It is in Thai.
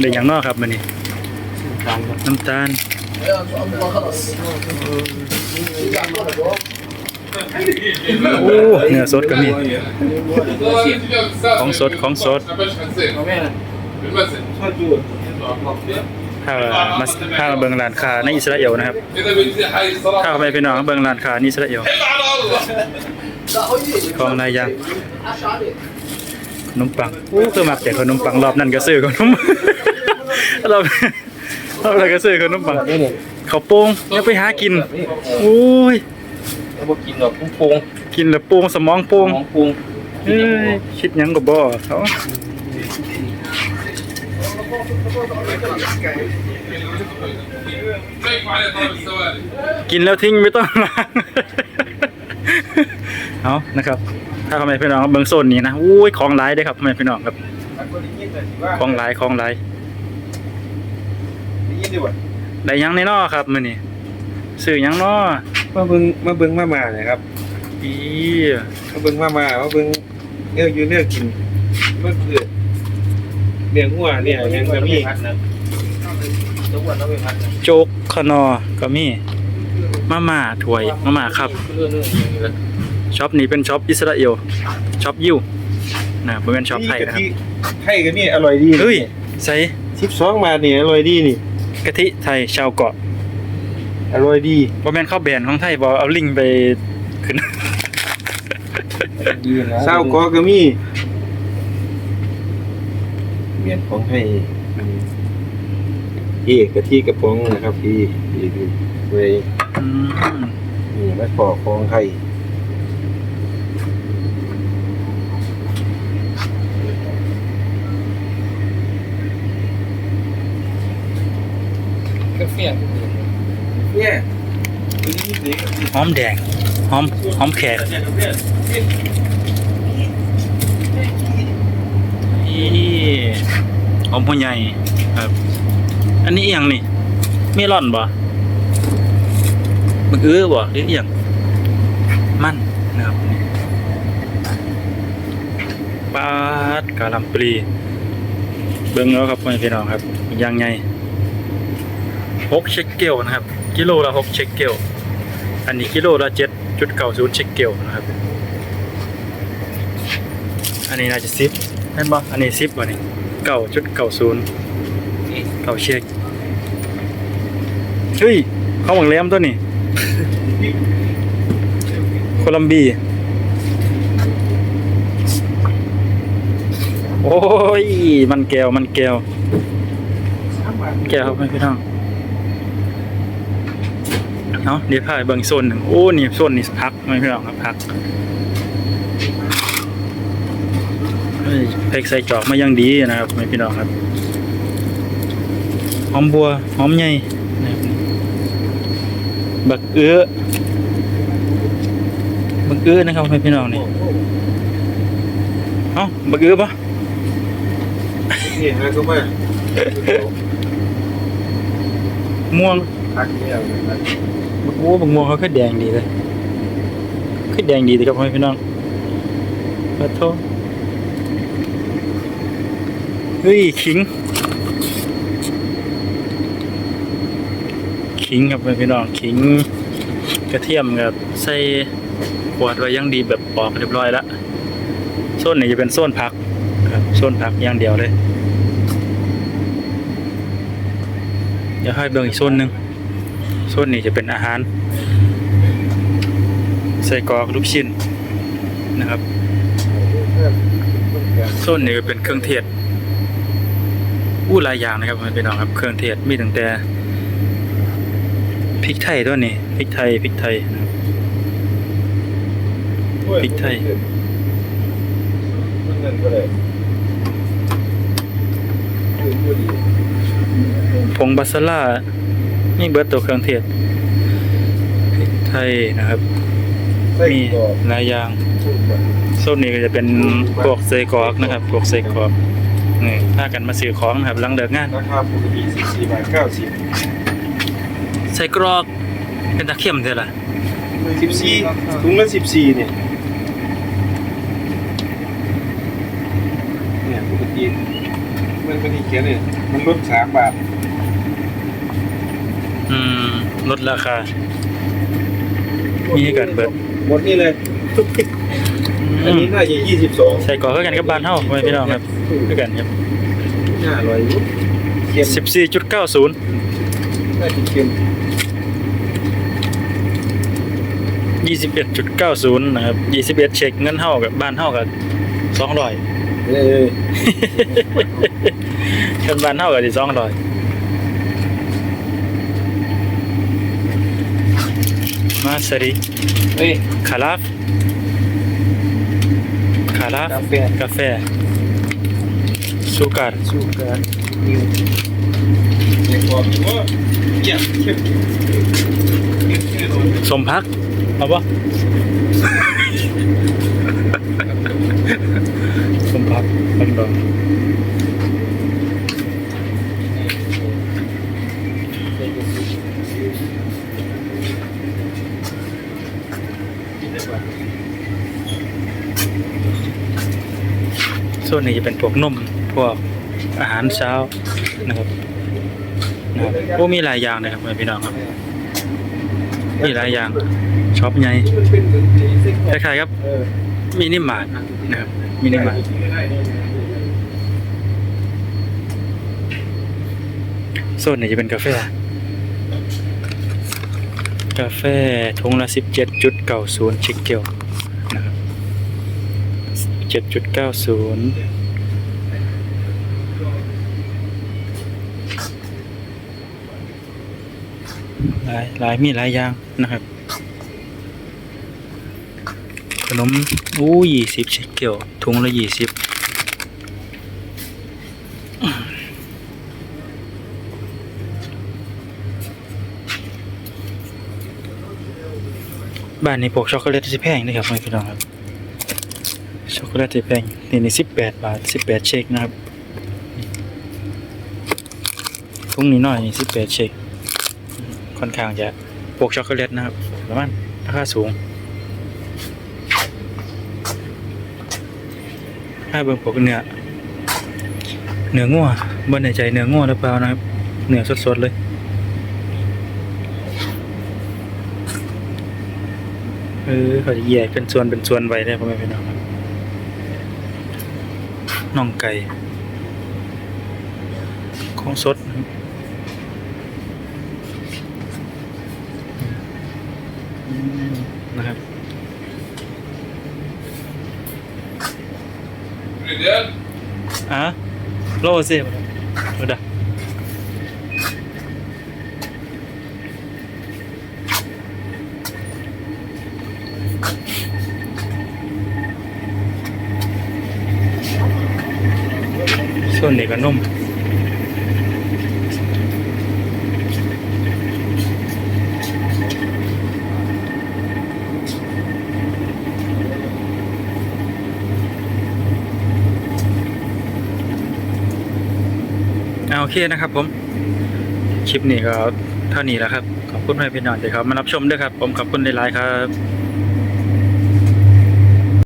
เด็กอย่างนอกครับมันนี่น้ำตาลโอ้เนื้อสดก็มีของสดของสดถ้ามาถ้ามาเบิงลานคาในอิสราเอลนะครับถ้าไปพี่น้องเบิงลานคาในอิสราเอล ของนายยางขนมปังอู้คือมักแต่ขนมปังรอบนั่นก็ซื้อขนมรอบรอบนั้นก็ซื้อขนมปังเขาโป่งยังไปหากินอุ้ยบ่กินแบบโป่งกินแบบโป่งสมองโป่งคิดยังก็บ่เขากินแล้วทิ้งไม่ต้องล้า เอานะครับถ้าพ่อแม่พี่น้องเบิ่งโซนนี้นะอุ้ยของหลายเด้อครับพ่อแม่พี่น้องครับของหลายของหลายได้ยินดีบ่ได้หยังในนอครับมื้อนี้ซื้อหยังนอมาเบิ่งมาเบิ่งมามาเนี่ยครับอีมาเบิ่งมามามาเบิ่งเนื้ออยู่เนื้อกินมันคือเนื้อหัวเนี่ยยังก็มีทุกวันเราไปพัดนะโจกขนอก็มีมาม่าถ้วยมาม่าครับ ช็อปนี้เป็นช็อปอิสราเอลช็อปยิวนะบ่แม่นช็อปไทยนะครับไทยก็มีอร่อยดีเฮ้ยใส่12บาทนี่อร่อยดีนี่กะทิไทยชาวเกาะอร่อยดีบ่แม่นข้าวแบรนด์ของไทยบ่เอาลิงก์ไปขึ้นดีนะเศร้าก็ก็มีเมียนของให้พี่กะทิกระป๋องนะครับพี่พี่ดูไว้อืมนี่ไม่พอของไทย เฟี้ยเนี่ยหอมแดงหอมหอมแขกนี่อมผู้ใหญ่ครับ อันนี้อย่างนี่ไม่ร่อนบ่มึกอือบ่หรือเอียง มันนะครับปาดกาลัมปรีเบิ้งแล้วครับพี่น้องครับย่างไง หกเชกเกลนะครับ กิโลละหกเชกเกลอันนี้กิโลละ7.90เช็คเกเกลนะครับ อันนี้น่าจะซิปเห็นปะอันนี้ซิปวะนี่เก้าจุดเก้าศูนย์เก้าเชกเฮ้ยเขาหวังเลี้ยมตัวนี้โคลัมเบียโอ้ย มันแก้ว มันแก้ว แก้วไม่พี่น้อง เนาะเดี๋ยวพาไปเบิ่งโซนหนึ่งโอ้นี่โซนนี่พักไม่พี่น้องครับพักเฮ้ยเพกใส่จอกมายังดีนะครับไม่พี่น้องครับหอมบัวหอมใหญ่นะครับบักเอื้อบักเอื้อนะครับไม่พี่น้องนี่เอ้าบักเอื้อปะนี่ฮะก็มาม่วงพักเนี่ยนะครับบัก โอ้บักม่วงเขาขึ้นแดงดีเลยขึ้นแดงดีเลยครับพี่น้องขอโทษเฮ้ยขิง ขิงครับพี่น้องขิงกระเทียมกับใส่ขวดไว้อยังดีแบบปอกเรียบร้อยแล้วโซนนี้จะเป็นโซนผักครับโซนผักอย่างเดียวเลย เดี๋ยวให้เบิ่งอีกโซนหนึ่ง โซนนี้จะเป็นอาหารใส่กรอกลูกชิ้นนะครับโซนนี้ก็เป็นเครื่องเทศอู้หลายอย่างนะครับพี่น้องครับ เครื่องเทศมีตั้งแต่พริกไทยด้วนี่พริกไทยพริกไทยนะครับพริกไทยมันเงินก็ได้อยู่บ่ดีผงบาสล่า นี่เบิร์ตตัวเครื่องเทศไทยนะครับ มีหลายอย่างโซนนี้ก็จะเป็นพวกเซกอกนะครับพวกเซกอกนี่ถ้ากันมาซื้อของนะครับหลังเลิกงานราคาปกติ14บาทเก้าสิบเซกรอกเป็นตะเข้มเท่าไหร่สิบสี่ถุงลสี่เนี่ยเนี่ยปกติมันเป็นที่เขียนเนี่ยมันลดสามบาท อืมลดราคา มีให้กันเบิด หมดนี่เลยอันนี้น่าจะยี่สิบสองใส่ก่อเข้ากันกับบ้านเฮาไว้พี่น้องครับคือกันครับน่าอร่อยอยู่เค็ม14.90น่าจะเค็ม21.90นะครับ21เช็คเงินเฮากับบ้านเฮากับ200เออกันบ้านเฮากับสิ200มาสรีเฮ้ยคาราฟคาราฟกาแฟกาแฟสุการชูการนิวเด็กบอกอยู่ว่าเยี่ยมเข้มเข้ มแน่นอนสมพักเอาปะ สมพักมันบอก ส่วนนี้จะเป็นพวกนมพวกอาหารเช้านะครับนะครับโอ้มีหลายอย่างเลยครับพี่น้องครับมีหลายอย่างช็อปใหญ่มันเป็นเหมือนไอ้เส้นคล้ายๆครับมินิมาร์ทนะครับมินิมาร์ทโซนนี้จะเป็นกาแฟ กาแฟถุงละสิบเจ็ดจุดเก้าศูนย์ชิคเกล เจ็ดจุดเก้าศูนย์หลายหลายมีหลายอย่างนะครับ ขนมอู้ยี่สิบชิคเกลถุงละยี่สิบบ้านในพวกช็อกโกแลตสิแพงนะครับพี่น้องครับ กโกแลตสิแพงนี่นี่สิบแปดบาทสิบแปดเชคนะครับถุงนี้น้อยนี่สิบแปดเชคค่อนข้างจะพวกช็อกโกแลตนะครับประมาณราคาสูงถ้าเบิ่งพวกเนื้อเนื้องัวบ่แน่ใจเนื้องัวหรือเปล่านะครับเนื้อสดๆเลยเออเขาจะแยกเป็นส่วนเป็นส่วนไว้ได้พ่อแม่พี่น้องครับ น่องไก่ของสดนะครับอืมนะครับ Brilliant. อะโลสิโลดะ ส่วนนี้ก็นุ่มเอาโอเคนะครับผม คลิปนี้ก็เท่านี้แล้วครับ ขอบคุณให้พี่น้องที่เขามารับชมด้วยครับ ผมขอบคุณในไลน์ครับ